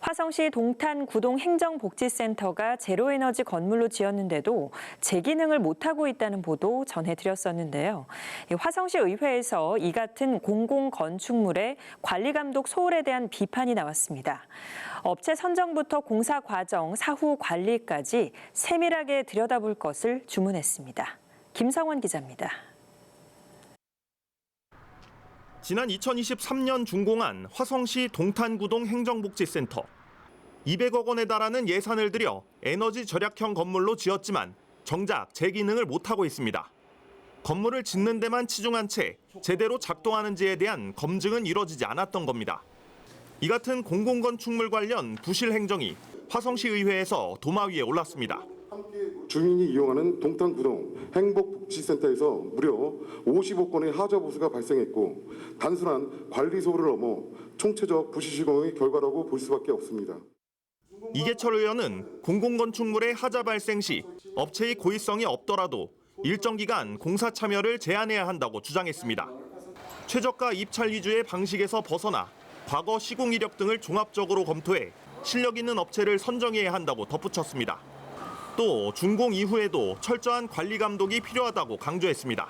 화성시 동탄 구동 행정복지센터가 제로에너지 건물로 지었는데도 재기능을 못하고 있다는 보도 전해드렸었는데요. 이 화성시 의회에서 이 같은 공공건축물의 관리감독 소홀에 대한 비판이 나왔습니다. 업체 선정부터 공사 과정, 사후 관리까지 세밀하게 들여다볼 것을 주문했습니다. 김성원 기자입니다. 지난 2023년 준공한 화성시 동탄구동 행정복지센터. 200억 원에 달하는 예산을 들여 에너지 절약형 건물로 지었지만 정작 재기능을 못하고 있습니다. 건물을 짓는 데만 치중한 채 제대로 작동하는지에 대한 검증은 이뤄지지 않았던 겁니다. 이 같은 공공건축물 관련 부실 행정이 화성시 의회에서 도마 위에 올랐습니다. 주민이 이용하는 동탄구동 행복복지센터에서 무려 50억 건의 하자 보수가 발생했고 단순한 관리 소홀을 넘어 총체적 부실 시공의 결과라고 볼 수밖에 없습니다. 이계철 의원은 공공건축물의 하자 발생 시 업체의 고의성이 없더라도 일정 기간 공사 참여를 제한해야 한다고 주장했습니다. 최저가 입찰 위주의 방식에서 벗어나 과거 시공 이력 등을 종합적으로 검토해 실력 있는 업체를 선정해야 한다고 덧붙였습니다. 또 준공 이후에도 철저한 관리 감독이 필요하다고 강조했습니다.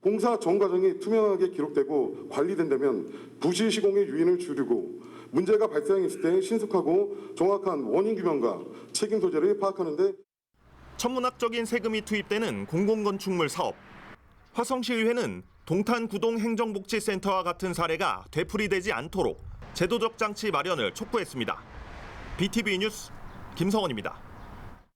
공사 전 과정이 투명하게 기록되고 관리된다면 부실 시공의 유인을 줄이고 문제가 발생했을 때 신속하고 정확한 원인 규명과 책임 소재를 파악하는 데 천문학적인 세금이 투입되는 공공건축물 사업. 화성시의회는 동탄구동 행정복지센터와 같은 사례가 되풀이되지 않도록 제도적 장치 마련을 촉구했습니다. BTV 뉴스 김성원입니다.